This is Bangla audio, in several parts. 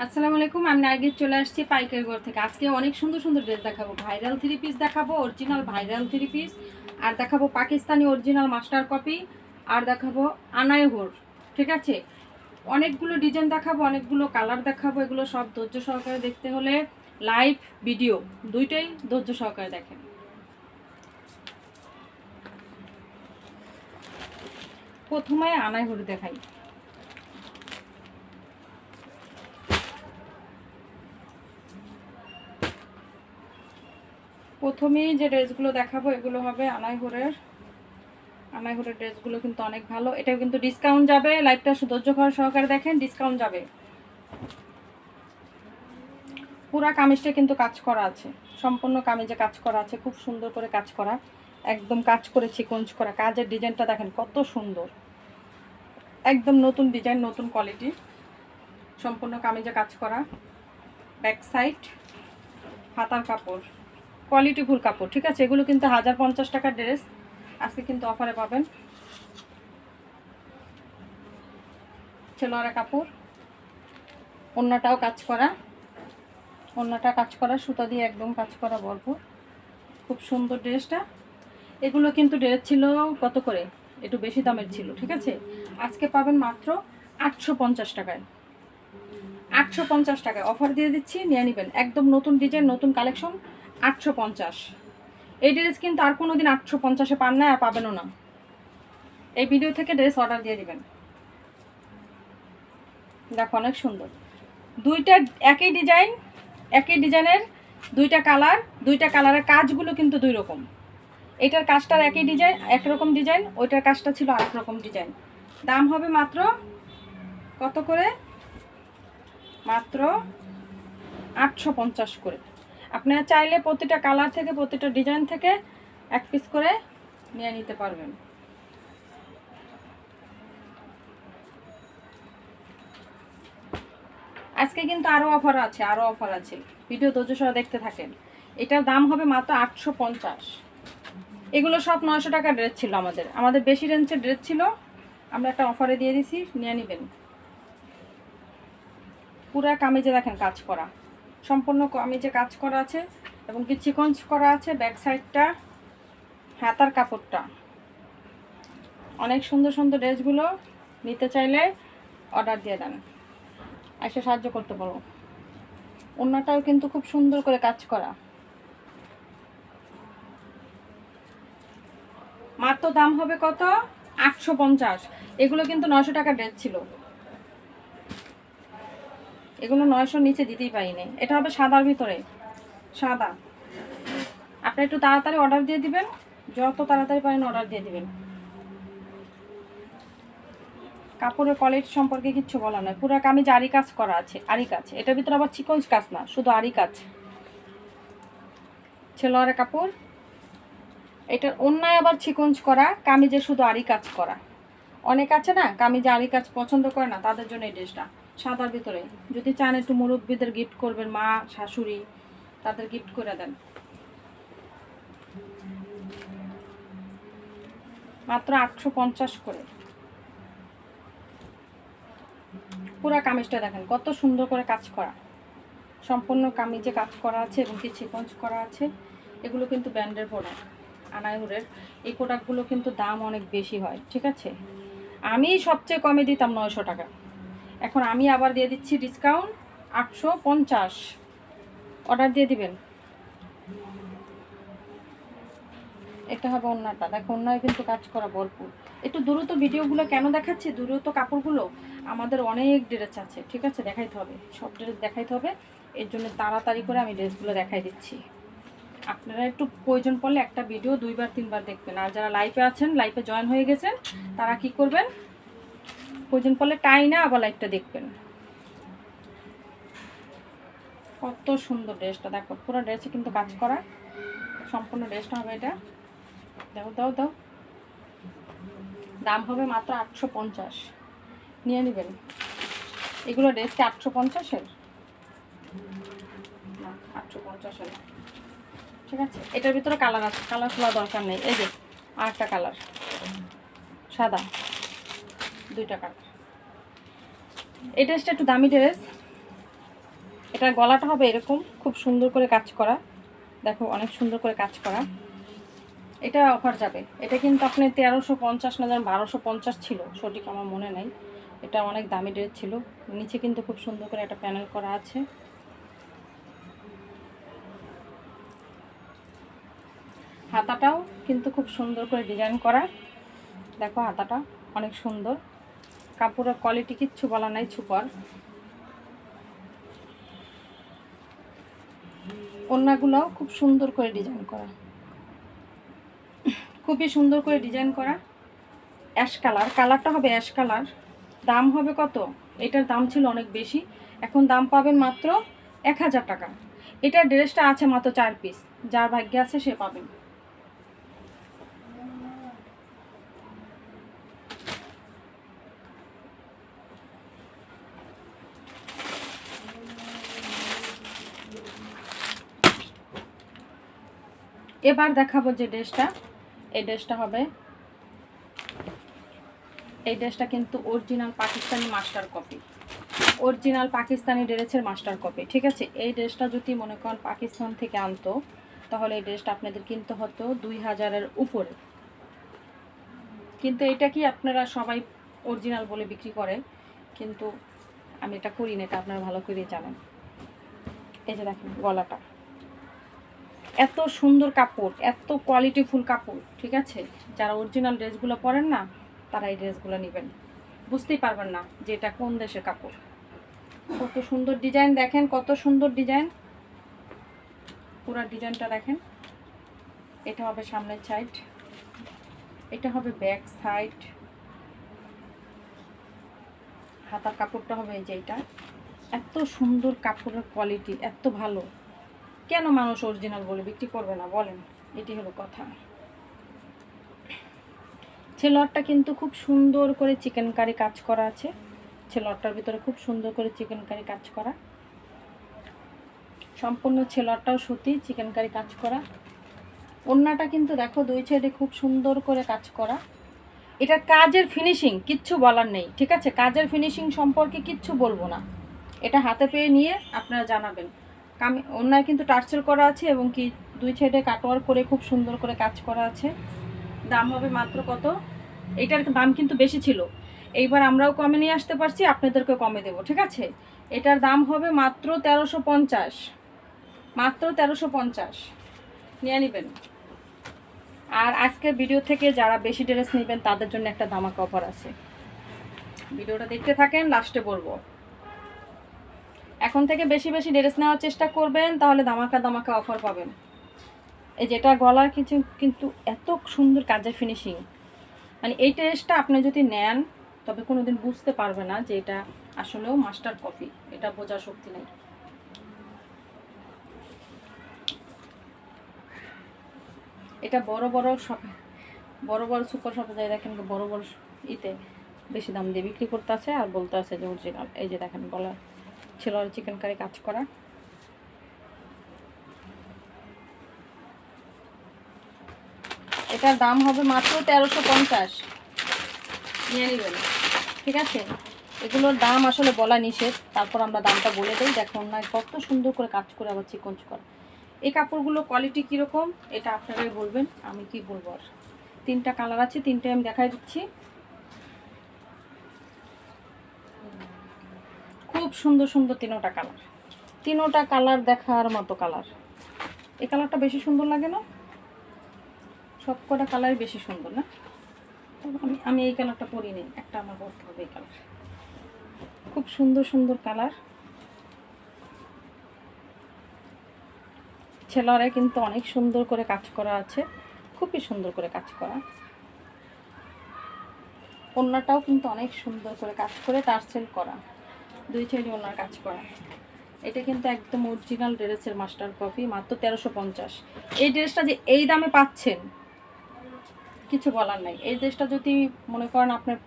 আসসালামু আলাইকুম, আমি নার্গিস চলে আসছি পাইকারি ঘর থেকে। আজকে অনেক সুন্দর সুন্দর ড্রেস দেখাবো। ভাইরাল থ্রি পিস দেখাবো অরিজিনাল ভাইরাল থ্রি পিস আর দেখাবো পাকিস্তানি অরিজিনাল মাস্টার কপি আর দেখাবো আনায়হুর ঠিক আছে? অনেকগুলো ডিজাইন দেখাবো, অনেকগুলো কালার দেখাবো, এগুলো সব ধৈর্য সহকারে দেখতে হলে লাইভ ভিডিও দুইটাই ধৈর্য সহকারে দেখেন। প্রথমে আনায়হুর দেখাই। প্রথমেই যে ড্রেসগুলো দেখাবো, এগুলো হবে আনাইহুরের আনাইহুরের ড্রেসগুলো কিন্তু অনেক ভালো। এটা কিন্তু ডিসকাউন্ট যাবে। লাইভটা ধৈর্য ঘর সহকারে দেখেন ডিসকাউন্ট যাবে। পুরা কামিজটা কিন্তু কাজ করা আছে। সম্পূর্ণ কামিজে কাজ করা আছে। খুব সুন্দর করে কাজ করা। একদম কাজ করে চিকঞ্চ করা। কাজের ডিজাইনটা দেখেন, কত সুন্দর। একদম নতুন ডিজাইন, নতুন কোয়ালিটি সম্পূর্ণ কামিজে কাজ করা। ব্যাক সাইড হাতার কাপড়। কোয়ালিটি ফুল কাপড়, ঠিক আছে? এগুলো কিন্তু হাজার পঞ্চাশ টাকার ড্রেস আজকে কিন্তু অফারে পাবেন। ছেলোয়ারা কাপড় অন্যটাও কাজ করা। অন্যটা কাজ করা, সুতা দিয়ে একদম কাজ করা ভরপুর। খুব সুন্দর ড্রেসটা এগুলো কিন্তু ড্রেস ছিল কত করে? একটু বেশি দামের ছিল, ঠিক আছে? আজকে পাবেন মাত্র আটশো পঞ্চাশ টাকায়। আটশো পঞ্চাশ টাকায়। অফার দিয়ে দিচ্ছি, নিয়ে নেবেন। একদম নতুন ডিজাইন নতুন কালেকশন আটশো পঞ্চাশ। এই ড্রেস কিন্তু আর কোনো দিন আটশো পঞ্চাশে পান না আর পাবেনও না। এই ভিডিও থেকে ড্রেস অর্ডার দিয়ে দিবেন। দেখো, অনেক সুন্দর। দুইটা একই ডিজাইন একই ডিজাইনের দুইটা কালার দুইটা কালারের কাজগুলো কিন্তু দুই রকম। এটার কাজটার একই ডিজাইন একরকম ডিজাইন ওইটার কাজটা ছিল আরেক রকম ডিজাইন দাম হবে মাত্র কত করে? মাত্র আটশো পঞ্চাশ করে। আপনারা চাইলে প্রতিটা কালার থেকে, প্রতিটা ডিজাইন থেকে এক পিস করে নিয়ে নিতে পারবেন। আজকে কিন্তু আরও অফার আছে আরও অফার আছে। ভিডিও সহ দেখতে থাকেন। এটার দাম হবে মাত্র আটশো পঞ্চাশ। এগুলো সব নয়শো টাকা ড্রেস ছিল আমাদের। আমাদের বেশি রেঞ্জের ড্রেস ছিল। আমরা একটা অফারে দিয়ে দিছি, নিয়ে নেবেন। পুরা কামিজে দেখেন কাজ করা। সম্পূর্ণ আমি যে কাজ করা আছে এবং কি চিকঞ্চ করা আছে ব্যাক সাইডটা হাতার কাপড়টা। অনেক সুন্দর সুন্দর ড্রেসগুলো নিতে চাইলে অর্ডার দিয়ে দেন। এসে সাহায্য করতে পারব অন্যটাও কিন্তু খুব সুন্দর করে কাজ করা। মাত্র দাম হবে কত? আটশো পঞ্চাশ। এগুলো কিন্তু নশো টাকা ড্রেস ছিল। এগুলো নয়শোর নিচে দিতেই পারিনি। এটা হবে সাদার ভিতরে। সাদা। আপনি একটু তাড়াতাড়ি অর্ডার দিয়ে দিবেন। যত তাড়াতাড়ি পারেন অর্ডার দিয়ে দিবেন। কাপড়ের কোয়ালিটি সম্পর্কে কিচ্ছু বলা নয়। পুরো কামিজ আরি কাজ করা আছে আরি কাজ এটার ভিতরে আবার চিকঞ্জ কাজ না, শুধু আরি কাজ ছেলোয়ারের কাপড়। এটার অন্যায় আবার চিকঞ্জ করা কামিজে শুধু আরি কাজ করা। অনেক আছে না কামিজে আরি কাজ পছন্দ করে না, তাদের জন্য এই ড্রেসটা সাদার ভিতরে। যদি চান একটু মুরব্বীদের গিফট করবেন, মা, শাশুড়ি, তাদের গিফট করে দেন। মাত্র আটশো পঞ্চাশ করে। পুরা কামিজটা দেখেন, কত সুন্দর করে কাজ করা। সম্পূর্ণ কামিজে কাজ করা আছে এবং কি চিকঞ্জ করা আছে। এগুলো কিন্তু ব্র্যান্ডের প্রোডাক্ট আনাইহুরের এই প্রোডাক্টগুলো কিন্তু দাম অনেক বেশি হয়, ঠিক আছে? আমি সবচেয়ে কমে দিতাম নয়শো টাকা। এখন আমি আবার দিয়ে দিচ্ছি ডিসকাউন্ট আটশো পঞ্চাশ। অর্ডার দিয়ে দিবেন। এটা হবে অন্যটা দেখো অন্যায় কিন্তু কাজ করা ভরপুর। একটু দ্রুত ভিডিওগুলো কেন দেখাচ্ছি? দ্রুত কাপড়গুলো আমাদের অনেক ড্রেস আছে, ঠিক আছে? দেখাইতে হবে। সব ড্রেস দেখাইতে হবে। এর জন্য তাড়াতাড়ি করে আমি ড্রেসগুলো দেখাই দিচ্ছি। আপনারা একটু প্রয়োজন পড়লে একটা ভিডিও দুইবার, তিনবার দেখবেন। আর যারা লাইভে আছেন লাইভে জয়েন হয়ে গেছেন, তারা কি করবেন? প্রয়োজন পড়লে টাই না আবার লাইটটা দেখবেন। কত সুন্দর ড্রেসটা দেখো পুরো ড্রেসে কিন্তু কাজ করা। সম্পূর্ণ ড্রেসটা হবে এটা। দেখো দাও দাও। দাম হবে মাত্র আটশো পঞ্চাশ। নিয়ে নেবেন। এগুলো ড্রেস কি আটশো পঞ্চাশের? আটশো পঞ্চাশের ঠিক আছে? এটার ভিতরে কালার আছে। কালার খোলা দরকার নেই। এই যে আরেকটা কালার সাদা। দুইটা কালার এই ড্রেসটা একটু দামি ড্রেস। এটার গলাটা হবে এরকম, খুব সুন্দর করে কাজ করা। দেখো, অনেক সুন্দর করে কাজ করা। এটা অফার যাবে। এটা কিন্তু আপনি তেরোশো পঞ্চাশ না যেন বারোশো পঞ্চাশ ছিল, সঠিক আমার মনে নাই। এটা অনেক দামি ড্রেস ছিল। নিচে কিন্তু খুব সুন্দর করে একটা প্যানেল করা আছে। হাতাটাও কিন্তু খুব সুন্দর করে ডিজাইন করা। দেখো, হাতাটা অনেক সুন্দর। কাপড়ের কোয়ালিটি কিচ্ছু বলা নাই ছুপার ওড়নাগুলোও খুব সুন্দর করে ডিজাইন করা। খুবই সুন্দর করে ডিজাইন করা। অ্যাশ কালার কালারটা হবে অ্যাশ কালার দাম হবে কত? এটার দাম ছিল অনেক বেশি। এখন দাম পাবেন মাত্র এক হাজার টাকা। এটার ড্রেসটা আছে মাত্র চার পিস যার ভাগ্যে আছে সে পাবেন। এবার দেখাবো যে ড্রেসটা। এই ড্রেসটা হবে। এই ড্রেসটা কিন্তু original Pakistani master copy. Original Pakistani ড্রেসের মাস্টার কপি, ঠিক আছে? এই ড্রেসটা যদি মনে করেন পাকিস্তান থেকে আনতো, তাহলে এই ড্রেসটা আপনাদের কিনতে হতো দুই হাজারের উপরে। কিন্তু এটা কি আপনারা সবাই অরিজিনাল বলে বিক্রি করে কিন্তু আমি এটা করি না এটা আপনারা ভালো করে জানেন। এই যে দেখেন গলাটা। এত সুন্দর কাপড়, এত কোয়ালিটিফুল কাপড়, ঠিক আছে? যারা অরিজিনাল ড্রেসগুলো পরেন না, তারা এই ড্রেসগুলো নেবেন। বুঝতেই পারবেন না যে এটা কোন দেশের কাপড়। কত সুন্দর ডিজাইন দেখেন কত সুন্দর ডিজাইন পুরো ডিজাইনটা দেখেন। এটা হবে সামনের সাইড এটা হবে ব্যাক সাইড হাতার কাপড়টা হবে এই যে এত সুন্দর কাপড়ের কোয়ালিটি এত ভালো। কেন মানুষ অরিজিনাল বলে বিক্রি করবে না? বলেন, এটি হলো কথা। ছেলোয়ারটা কিন্তু খুব সুন্দর করে চিকেন কারি কাজ করা আছে। ছেলোয়ারটার ভিতরে খুব সুন্দর করে চিকেন কারি কাজ করা। সম্পূর্ণ ছেলোয়ারটাও সুতি চিকেন কারি কাজ করা। ওড়নাটা কিন্তু দেখো, দুই সাইডে খুব সুন্দর করে কাজ করা। এটা কাজের ফিনিশিং কিচ্ছু বলার নেই, ঠিক আছে? কাজের ফিনিশিং সম্পর্কে কিচ্ছু বলব না। এটা হাতে পেয়ে নিয়ে আপনারা জানাবেন। কামি, ওনার কিন্তু টার্সেল করা আছে এবং কি দুই সাইডে কাটওয়ার করে খুব সুন্দর করে কাজ করা আছে। দাম হবে মাত্র কত? এটার দাম কিন্তু বেশি ছিল। এইবার আমরাও কমে নিয়ে আসতে পারছি আপনাদেরকে কমে দেবো, ঠিক আছে? এটার দাম হবে মাত্র তেরোশো পঞ্চাশ। মাত্র তেরোশো পঞ্চাশ। নিয়ে নেবেন। আর আজকের ভিডিও থেকে যারা বেশি ড্রেস নেবেন, তাদের জন্য একটা ধামাকা অফার আছে। ভিডিওটা দেখতে থাকেন, লাস্টে বলব। এখন থেকে বেশি বেশি ড্রেস নেওয়ার চেষ্টা করবেন, তাহলে ধামাকা দামাকা অফার পাবেন। এই যেটা গলার কিছু কিন্তু এত সুন্দর কাজের ফিনিশিং মানে এই ড্রেসটা আপনি যদি নেন, তবে কোনো দিন বুঝতে পারবে না যে এটা আসলেও মাস্টার কপি এটা বোঝার শক্তি নেই। এটা বড় বড় শপে বড় বড় সুপার শপে যাই দেখেন, বড় বড় ইতে বেশি দাম দিয়ে বিক্রি করতে আছে আর বলতে আছে যে অরিজিনাল এই যে দেখেন বলা ছিল আর চিকেন কারি কাজ করা। এটার দাম হবে মাত্র তেরোশো পঞ্চাশ। ঠিক আছে? এগুলোর দাম আসলে বলা নিষেধ। তারপর আমরা দামটা বলে দিই। দেখুন না কত সুন্দর করে কাজ করে আবার চিকন চিকন। এই কাপড়গুলো কোয়ালিটি কীরকম, এটা আপনারাই বলবেন। আমি কি বলব আর? তিনটা কালার আছে তিনটে আমি দেখাই দিচ্ছি। খুব সুন্দর সুন্দর তিনোটা কালার তিনোটা কালার দেখার মতো কালার এই কালারটা বেশি সুন্দর লাগে না? সব কটা কালারই বেশি সুন্দর, না? আমি আমি এই কালারটা পরিনি একটা আমার পরতে হবে এই কালার খুব সুন্দর সুন্দর কালার ছেলেরা কিন্তু অনেক সুন্দর করে কাজ করা আছে। খুবই সুন্দর করে কাজ করা। ওড়নাটাও কিন্তু অনেক সুন্দর করে কাজ করে টার্সেল করা। দুই সাইডে ওনার কাজ করা। এটা কিন্তু একদম অরিজিনাল ড্রেসের মাস্টার কপি মাত্র তেরোশো পঞ্চাশ। এই ড্রেসটা যে এই দামে পাচ্ছেন, কিছু বলার নাই। এই ড্রেসটা যদি মনে করেন আপনার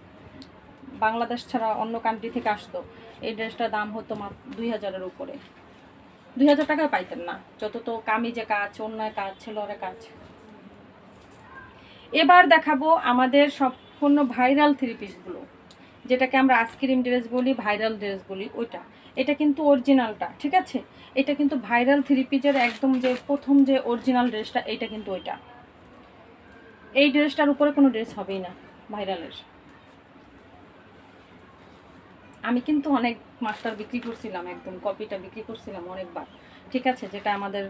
বাংলাদেশ ছাড়া অন্য কান্ট্রি থেকে আসতো, এই ড্রেসটার দাম হতো মাত্র দুই হাজারের উপরে। দুই হাজার টাকায় পাইতেন না। যত তো কামিজে কাজ অন্যায় কাজ ছেলের কাজ। এবার দেখাবো আমাদের সম্পূর্ণ ভাইরাল থ্রি পিসগুলো যেটাকে আমরা আইসক্রিম ড্রেস বলি ভাইরাল ড্রেস বলি, ওইটা। এটা কিন্তু অরিজিনালটা ঠিক আছে? এটা কিন্তু ভাইরাল থ্রি পিসের একদম যে প্রথম যে অরিজিনাল ড্রেসটা এটা কিন্তু ওইটা। এই ড্রেসটার উপরে কোনো ড্রেস হবেই না ভাইরালের আমি কিন্তু অনেক মাস্টার বিক্রি করছিলাম একদম কপিটা বিক্রি করছিলাম অনেকবার, ঠিক আছে? যেটা আমাদের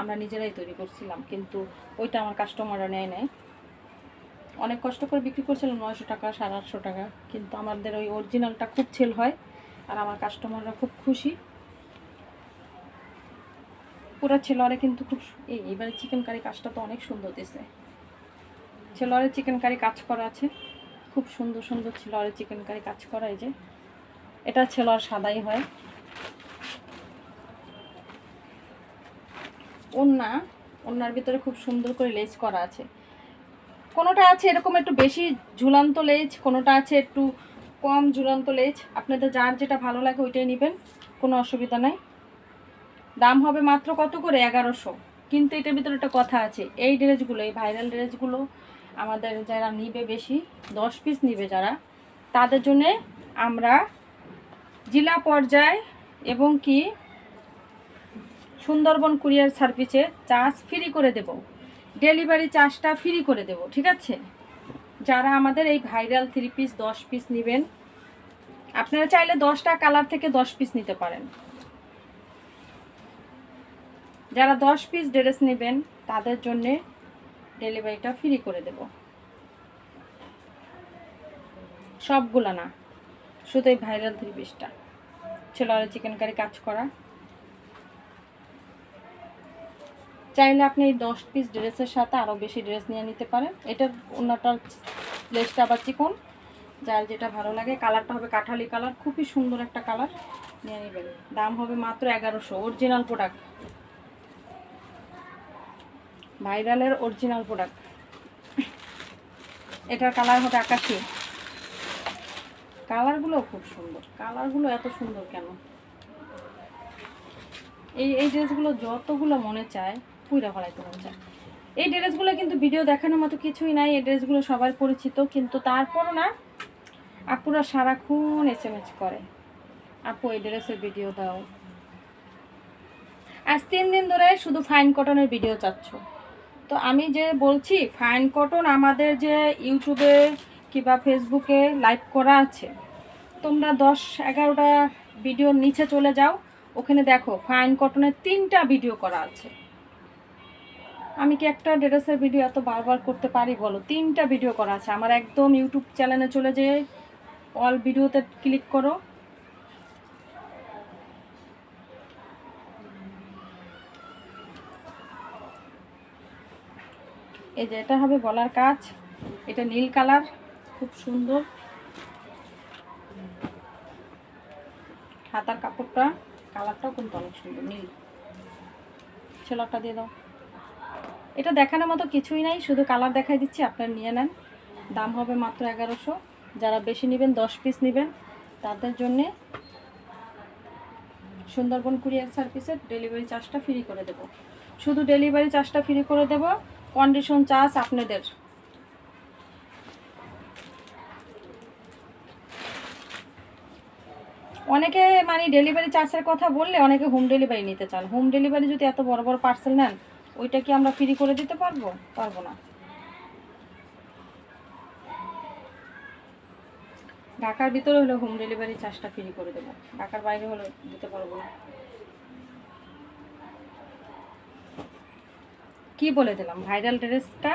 আমরা নিজেরাই তৈরি করছিলাম, কিন্তু ওইটা আমার কাস্টমাররা নেয় নেয় অনেক কষ্ট করে বিক্রি করছিলাম, নয়শো টাকা, সাড়ে আটশো টাকা। কিন্তু আমাদের ওই অরিজিনালটা খুব সেল হয় আর আমার কাস্টমাররা খুব খুশি। পুরো ছেলোয়ারে কিন্তু খুব এই এবারে চিকেন কারি কাজটা তো অনেক সুন্দর দিছে। ছেলোয়ারে চিকেন কারি কাজ করা আছে। খুব সুন্দর সুন্দর ছেলোয়ারে চিকেন কারি কাজ করা এই যে। এটা ছেলোয়ার সাদাই হয়। ওন্না ওন্নার ভিতরে খুব সুন্দর করে লেস করা আছে। কোনোটা আছে এরকম একটু বেশি ঝুলান্ত লেজ, কোনোটা আছে একটু কম ঝুলান্ত লেজ? আপনাদের যার যেটা ভালো লাগে ওইটাই নেবেন, কোনো অসুবিধা নাই। দাম হবে মাত্র কত করে? এগারোশো। কিন্তু এটার ভিতরে একটা কথা আছে, এই ড্রেসগুলো, এই ভাইরাল ড্রেসগুলো আমাদের যারা নিবে বেশি, দশ পিস নিবে যারা, তাদের জন্যে আমরা জেলা পর্যায়ে এবং কি সুন্দরবন কুরিয়ার সার্ভিসে চার্জ ফ্রি করে দেব। ডেলিভারি চার্জটা ফ্রি করে দেব, ঠিক আছে? যারা আমাদের এই ভাইরাল থ্রি পিস দশ পিস নেবেন, আপনারা চাইলে দশটা কালার থেকে দশ পিস নিতে পারেন। যারা দশ পিস ড্রেস নেবেন, তাদের জন্যে ডেলিভারিটা ফ্রি করে দেব। সবগুলো না, শুধু এই ভাইরাল থ্রি পিসটা ছেলেরা চিকেন কারি কাজ করা। চাইলে আপনি এই দশ পিস ড্রেসের সাথে আরও বেশি ড্রেস নিয়ে নিতে পারেন। এটার অন্যটার লেসটা আবার চিকন, যার যেটা ভালো লাগে। কালারটা হবে কাঠালি কালার, খুবই সুন্দর একটা কালার। নিয়ে নেবেন। দাম হবে মাত্র এগারোশো অরিজিনাল প্রোডাক্ট ভাইরালের অরিজিনাল প্রোডাক্ট এটার কালার হবে আকাশি। কালারগুলো খুব সুন্দর। কালারগুলো এত সুন্দর কেন? এই এই ড্রেসগুলো যতগুলো মনে চায় পুইরা ফলাইতে মনে চায় এই ড্রেসগুলো কিন্তু ভিডিও দেখানোর মতো কিছুই নাই, এই ড্রেসগুলো সবার পরিচিত, কিন্তু তারপরও না আপুরা সারাক্ষণ এস এম এস করে, আপু, এই ড্রেসের ভিডিও দাও। আজ তিন দিন ধরে শুধু ফাইন কটনের ভিডিও চাচ্ছ। তো আমি যে বলছি ফাইন কটন আমাদের যে ইউটিউবে কিংবা ফেসবুকে লাইভ করা আছে, তোমরা দশ এগারোটা ভিডিওর নিচে চলে যাও, ওখানে দেখো ফাইন কটনের তিনটা ভিডিও করা আছে। আমি কি একটা ড্রেসের ভিডিও এত বারবার করতে পারি বলো? তিনটা ভিডিও করা আছে। আমার একদম ইউটিউব চ্যানেলে চলে যেয়ে অল ভিডিওতে ক্লিক করো। এই যে এটা হবে গলার কাজ। এটা নীল কালার, খুব সুন্দর। হাতার কাপড়টা, কালারটাও কিন্তু অনেক সুন্দর, নীল। ছেলেটা দিয়ে দাও। এটা দেখানোর মতো কিছুই নাই, শুধু কালার দেখাই দিচ্ছি, আপনার নিয়ে নেন। দাম হবে মাত্র এগারোশো। যারা বেশি নেবেন, দশ পিস নেবেন, তাদের জন্যে সুন্দরবন কুরিয়ার সার্ভিসের ডেলিভারি চার্জটা ফ্রি করে দেব। শুধু ডেলিভারি চার্জটা ফ্রি করে দেব কন্ডিশন চার্জ আপনাদের। অনেকে মানে ডেলিভারি চার্জের কথা বললে অনেকে হোম ডেলিভারি নিতে চান। হোম ডেলিভারি যদি এত বড় বড় পার্সেল নেন ওইটা কি আমরা ফ্রি করে দিতে পারব? পারব না। ঢাকার ভিতরে হলে হোম ডেলিভারি চার্জটা ফ্রি করে দেবো। ঢাকার বাইরে হলে দিতে পারব না। কি বলে দিলাম? ভাইরাল ড্রেসটা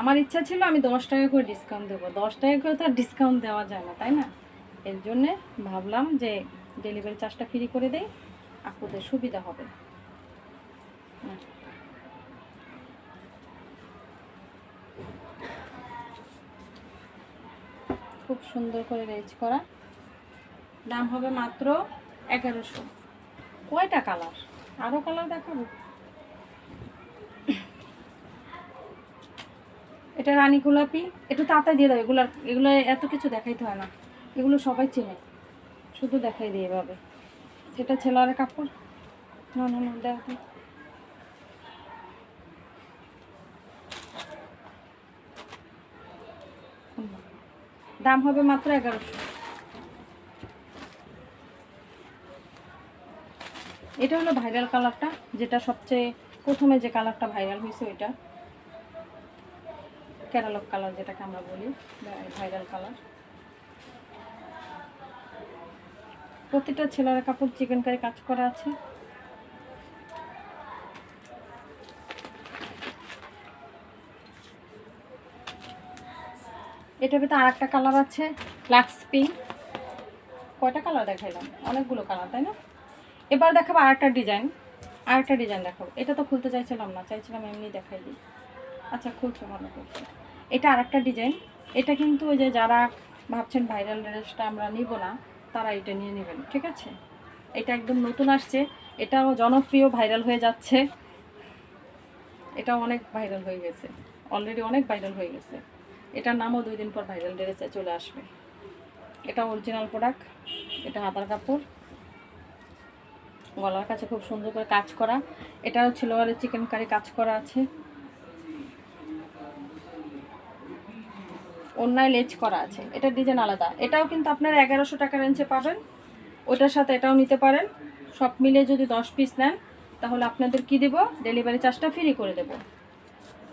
আমার ইচ্ছা ছিল আমি দশ টাকা করে ডিসকাউন্ট দেবো। দশ টাকা করে তো আর ডিসকাউন্ট দেওয়া যায় না, তাই না? এর জন্যে ভাবলাম যে ডেলিভারি চার্জটা ফ্রি করে দেই। আপুদের সুবিধা হবে। সুন্দর করে রেজ করা। দাম হবে মাত্র এগারোশো। কয়টা কালার? আরও কালার দেখাবো? এটা রানী গোলাপি। একটু তাড়াতাড়ি দিয়ে দাও, এগুলার এগুলো এত কিছু দেখাইতে হয় না। এগুলো সবাই চেনে। শুধু দেখাই দিয়ে এভাবে। এটা ছেলের কাপড়? না না না দেখো দাম হবে মাত্র এগারোশো। এটা হলো ভাইরাল কালারটা যেটা সবচেয়ে প্রথমে যে কালারটা ভাইরাল হয়েছে ওইটা। ক্যারালক কালার যেটাকে আমরা বলি ভাইরাল কালার প্রতিটা ছেলের কাপড় চিকেন কারি কাজ করা আছে। এটার ভিতরে আর একটা কালার আছে লাক্স পিঙ্ক কয়টা কালার দেখাইলাম? অনেকগুলো কালার তাই না? এবার দেখাবো আর একটা ডিজাইন আর একটা ডিজাইন দেখাবো। এটা তো খুলতে চাইছিলাম না, চাইছিলাম এমনি দেখাই দিই। আচ্ছা খুলছো, ভালো করছ এটা আর একটা ডিজাইন এটা কিন্তু ওই যে যারা ভাবছেন ভাইরাল ড্রেসটা আমরা নিব না, তারা এটা নিয়ে নেবেন, ঠিক আছে? এটা একদম নতুন আসছে। এটাও জনপ্রিয় ভাইরাল হয়ে যাচ্ছে। এটাও অনেক ভাইরাল হয়ে গেছে। অলরেডি অনেক ভাইরাল হয়ে গেছে। এটার নামও দুই দিন পর ভাইরাল ড্রেসে চলে আসবে। এটা অরিজিনাল প্রোডাক্ট এটা হাতার কাপড়। গলার কাছে খুব সুন্দর করে কাজ করা। এটাও ছিল চিকেন কারি কাজ করা আছে। অন্যায় লেজ করা আছে। এটার ডিজাইন আলাদা। এটাও কিন্তু আপনারা এগারোশো টাকা রেঞ্জে পাবেন। ওটার সাথে এটাও নিতে পারেন। সব মিলে যদি দশ পিস নেন, তাহলে আপনাদের কি দেব? ডেলিভারি চার্জটা ফ্রি করে দেব।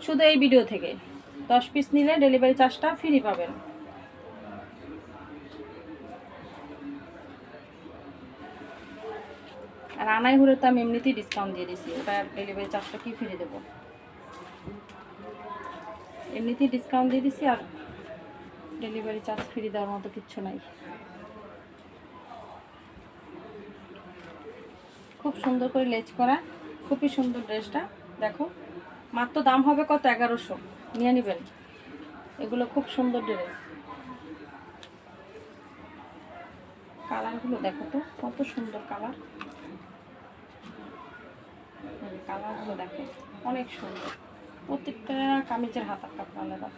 শুধু এই ভিডিও থেকে। দশ পিস নিলে ডেলিভারি চার্জটা ফ্রি পাবেন। আর আনাই হলে তো আমি এমনিতেই ডিসকাউন্ট দিয়ে দিছি ওটা ডেলিভারি চার্জটা কি ফ্রি দেবো? এমনিতেই ডিসকাউন্ট দিয়ে দিছি আর ডেলিভারি চার্জ ফ্রি দেওয়ার মতো কিচ্ছু নাই। খুব সুন্দর করে লেজ করা, খুবই সুন্দর ড্রেসটা দেখো। মাত্র দাম হবে কত? এগারোশো। নিয়ে নেবেন। এগুলো খুব সুন্দর ড্রেস। কালারগুলো দেখো তো, কত সুন্দর কালার। কালারগুলো দেখো, অনেক সুন্দর। প্রত্যেকটা কামিজের হাতার কাপড় আলাদা।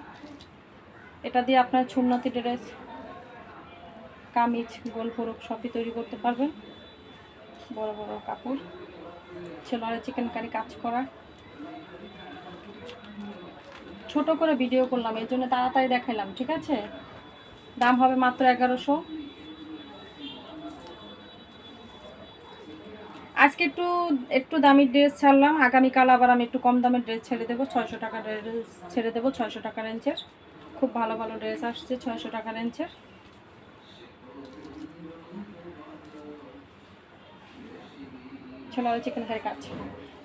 এটা দিয়ে আপনার ছুন্নতি ড্রেস, কামিজ, গোল ফোরক সবই তৈরি করতে পারবেন। বড় বড় কাপড়, ছেলেরা চিকেন কারি কাজ করা। ছোট করে ভিডিও করলাম, এর জন্য তাড়াতাড়ি দেখাইলাম, ঠিক আছে? দাম হবে মাত্র এগারোশো। আজকে একটু একটু দামি ড্রেস ছাড়লাম, আগামীকাল আবার আমি একটু কম দামের ড্রেস ছেড়ে দেবো, ছয়শো টাকা ড্রেস ছেড়ে দেবো, ছয়শো টাকা রেঞ্জের। খুব ভালো ভালো ড্রেস আসছে, ছয়শো টাকা রেঞ্জের। ছোলার চিকেন কারি কাজ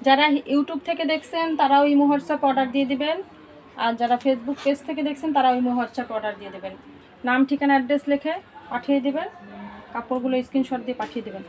যারা ইউটিউব থেকে দেখছেন, তারাও ইমো হোয়াটসঅ্যাপ অর্ডার দিয়ে দিবেন। আর যারা ফেসবুক পেজ থেকে দেখছেন, তারা ইমো হোয়াটসঅ্যাপ অর্ডার দিয়ে দেবেন। নাম, ঠিকানা অ্যাড্রেস লিখে পাঠিয়ে দেবেন। কাপড়গুলো স্ক্রিনশট দিয়ে পাঠিয়ে দেবেন।